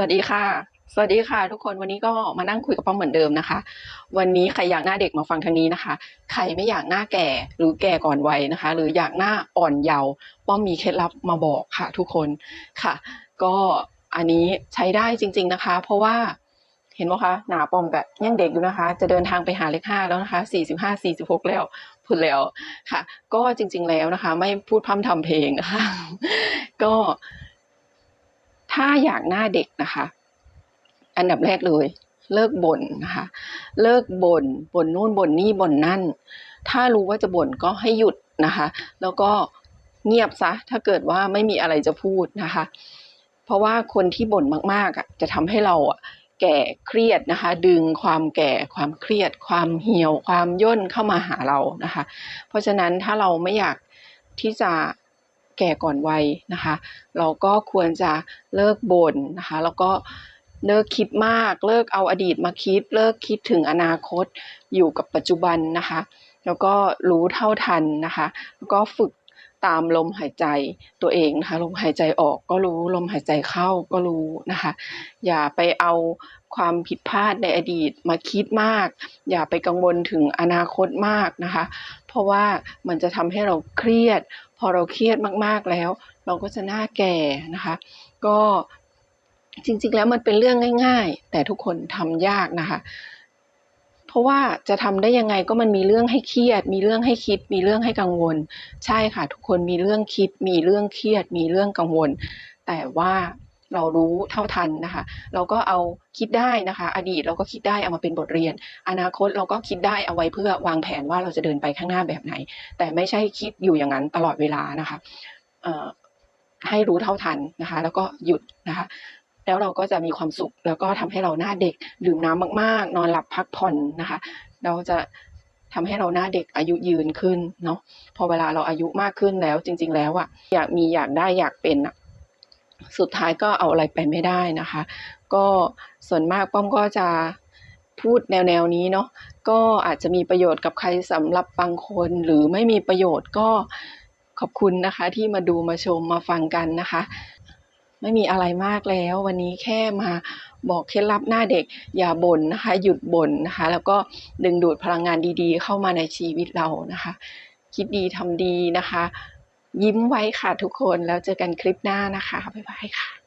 วัสดีค่ะ สวัสดีค่ะ ทุกคนวันนี้ก็มานั่งคุยกับป้อมเหมือนเดิมนะคะ วันนี้ใครอยากหน้าเด็กมาฟังทางนี้นะคะ ใครไม่อยากหน้าแก่หรือแก่ก่อนวัยนะคะ หรืออยากหน้าอ่อนเยาว์ป้อมมีเคล็ดลับมาบอกค่ะ ทุกคนค่ะ ก็อันนี้ใช้ได้จริง ๆนะคะ เพราะว่าเห็นไหมคะหนาป้อมแบบยังเด็กอยู่นะคะ จะเดินทางไปหาเลขห้าแล้วนะคะสี่สิบห้าสี่สิบหกแล้วพูดแล้วค่ะ ก็จริง ๆแล้วนะคะ ไม่พูดพร่ำทำเพลงนะคะ ก็ ถ้าอยากหน้าเด็กนะคะ อันดับแรกเลย เลิกบ่นนะคะ เลิกบ่นบ่นนู่นบ่นนี่บ่นนั่น ถ้ารู้ว่าจะบ่นก็ให้หยุดนะคะ แล้วก็เงียบซะ ถ้าเกิดว่าไม่มีอะไรจะพูดนะคะ เพราะว่าคนที่บ่นมากๆอะจะทำให้เราอะแก่เครียดนะคะ ดึงความแก่ความเครียด ความเหี่ยว ความย่นเข้ามาหาเรานะคะ เพราะฉะนั้นถ้าเราไม่อยากที่จะ แก่ก่อนวัยนะคะ เราก็ควรจะเลิกบ่นนะคะ แล้วก็เลิกคิดมาก เลิกเอาอดีตมาคิด เลิกคิดถึงอนาคตอยู่กับปัจจุบันนะคะ แล้วก็รู้เท่าทันนะคะ แล้วก็ฝึกตามลมหายใจตัวเองนะคะลมหายใจออกก็รู้ลมหายใจเข้าก็รู้นะคะ อย่าไปเอาความผิดพลาดในอดีตมาคิดมาก อย่าไปกังวลถึงอนาคตมากนะคะ เพราะว่ามันจะทำให้เราเครียด พอเราเครียดมากๆแล้ว เราก็จะหน้าแก่นะคะ ก็จริงๆแล้วมันเป็นเรื่องง่าย ๆ แต่ทุกคนทำยากนะคะ เพราะว่าจะทำได้ยังไงก็มันมีเรื่องให้เครียด มีเรื่องให้คิด มีเรื่องให้กังวล ใช่ค่ะ ทุกคนมีเรื่องคิด มีเรื่องเครียด มีเรื่องกังวล แต่ว่า เรารู้เท่าทันนะคะ เราก็เอาคิดได้นะคะ อดีตเราก็คิดได้เอามาเป็นบทเรียน อนาคตเราก็คิดได้เอาไว้เพื่อวางแผนว่าเราจะเดินไปข้างหน้าแบบไหน แต่ไม่ใช่คิดอยู่อย่างนั้นตลอดเวลานะคะให้รู้เท่าทันนะคะ แล้วก็หยุดนะคะ แล้วเราก็จะมีความสุข แล้วก็ทำให้เราหน้าเด็กดื่มน้ำมาก ๆ นอนหลับพักผ่อนนะคะ เราจะทำให้เราหน้าเด็กอายุยืนขึ้นเนาะพอเวลาเราอายุมากขึ้นแล้วจริง ๆ แล้วอะอยากมีอยากได้อยากเป็นอะ สุดท้ายก็เอาอะไรไปไม่ได้นะคะ ก็ส่วนมากป้อมก็จะพูดแนวๆนี้เนาะก็อาจจะมีประโยชน์กับใครสำหรับบางคนหรือไม่มีประโยชน์ก็ขอบคุณนะคะ ที่มาดูมาชมมาฟังกันนะคะ ไม่มีอะไรมากแล้ว วันนี้แค่มาบอกเคล็ดลับหน้าเด็กอย่าบ่นนะคะ หยุดบ่นนะคะ แล้วก็ดึงดูดพลังงานดีๆ เข้ามาในชีวิตเรานะคะ คิดดีทำดีนะคะ ยิ้มไว้ค่ะทุกคนแล้วเจอกันคลิปหน้านะคะบ๊ายบายค่ะ